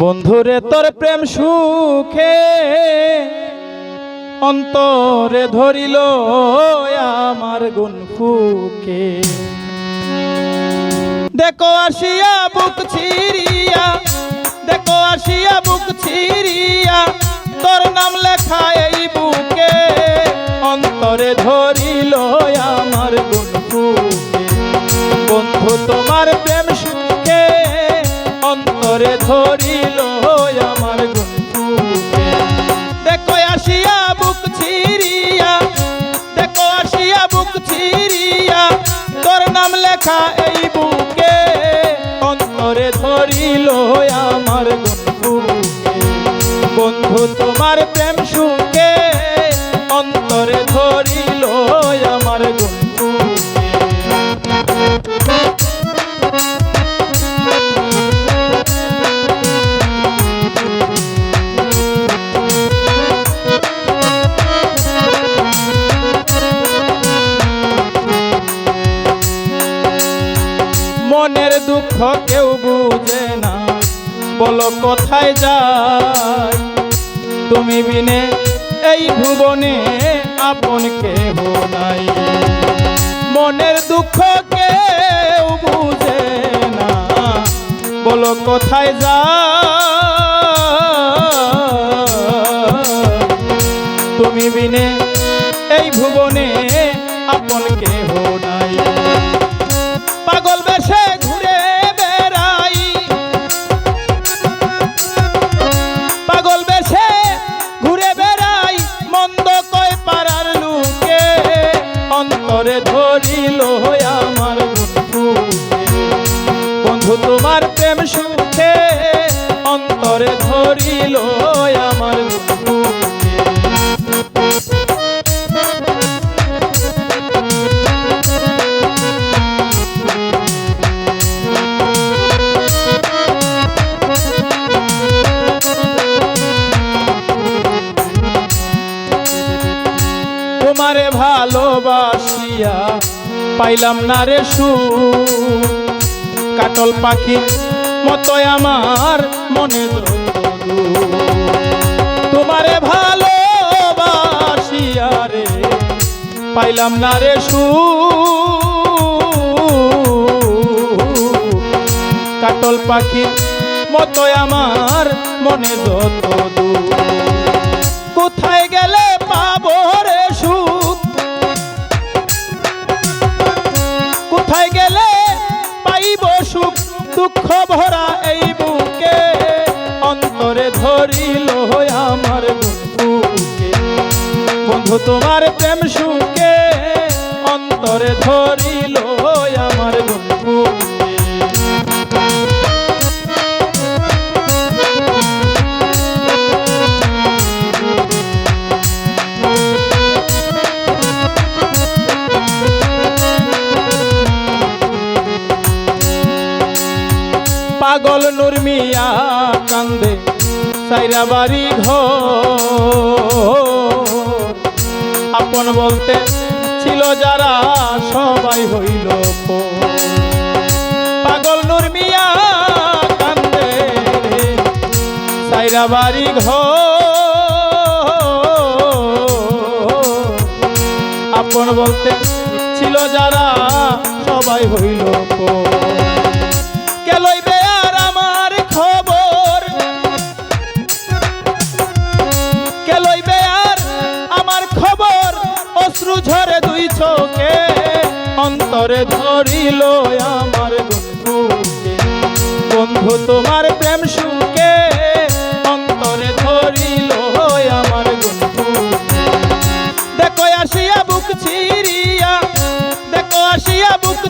বন্ধুরে, তোর প্রেম সুখে অন্তরে ধরিল আমার গুণ ফুকে। দেখো আসিয়া বুক ছিড়িয়া, দেখো আসিয়া বুক ছিড়িয়া, তোর নাম লেখা এই বুকে অন্তরে ধরিল আমার গুণ ফুকে। বন্ধু, তোমার প্রেম সুখে অন্তরে ধরিল আমার দেখো আসিয়া বুক ছিড়িয়া, দেখো আসিয়া বুক ছিড়িয়া, তোর নাম লেখা এই বুকে। অন্তরে ধরিল আমার বন্ধু, তোমার প্রেম সুখে কেউ বুঝে না। বলো, কোথায় যাই তুমি বিনে এই ভুবনে আপন কেহ নাই। মনের দুঃখ কেউ বুঝে না। বলো, কোথায় যা তুমি বিনে এই ভুবনে আপন কেহ নাই। পাগল অন্তরে ধরিল আমার বন্ধু। বন্ধু তোমার প্রেম সুখে অন্তরে ধরিল আমার বন্ধুকে তোমারে ভালোবাসিয়া, পাইলাম না রে সু কাটল পাখি মতো আমার মনে। তোমারে ভালোবাসিয়া রে, পাইলাম না রে সু কাটল পাখি মতো আমার মনে যত দূর দুঃখ ভরা এই বুকে অন্তরে ধরিল আমার বন্ধু তোমার প্রেম সুখে অন্তরে ধরিল পাগল নুরমিয়া কান্দে, সাইরা বাড়ি আপন বলতে ছিল যারা, সবাই হইল। পাগল নুরমিয়া কান্দে, সাইরা বাড়ি আপন বলতে ছিল যারা, সবাই হইল পর। চোখে অন্তরে ধরিল আমার বন্ধুকে বন্ধু, তোমার প্রেম সুখে অন্তরে ধরিল আমার বন্ধু। দেখো আসিয়া বুক ছিড়িয়া, দেখো আসিয়া বুক